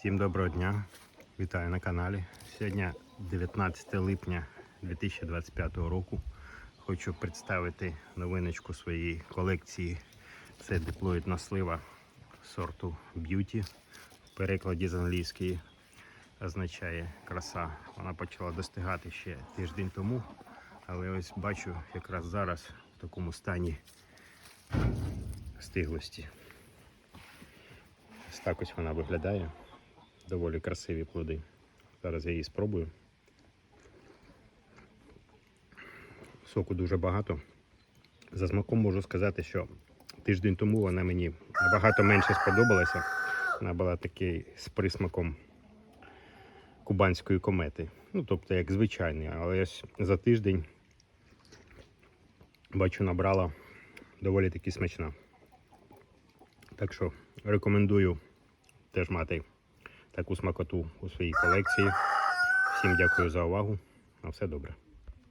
Всім доброго дня! Вітаю на каналі. Сьогодні 19 липня 2025 року. Хочу представити новиночку своєї колекції. Це диплоїдна слива сорту Beauty. В перекладі з англійської означає краса. Вона почала достигати ще тиждень тому, але ось бачу якраз зараз в такому стані стиглості. Ось так ось вона виглядає. Доволі красиві плоди. Зараз я її спробую. Соку дуже багато. За смаком можу сказати, що тиждень тому вона мені набагато менше сподобалася. Вона була такий з присмаком кубанської комети. Ну, тобто, як звичайний, але ось за тиждень бачу, набрала доволі таки смачна. Так що рекомендую теж мати таку смакоту у своїй колекції. Всім дякую за увагу. На все добре.